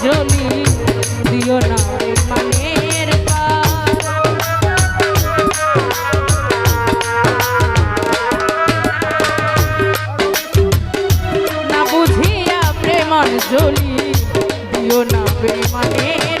জলি দিও না মানের না বুঝিয়া প্রেমন ঝলি দিও না প্রেমানের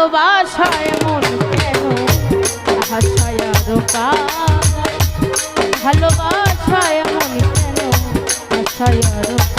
ভালোবাসায় মন কেন? ভাষায় ভালোবাসায় মন কেন? ভাষায়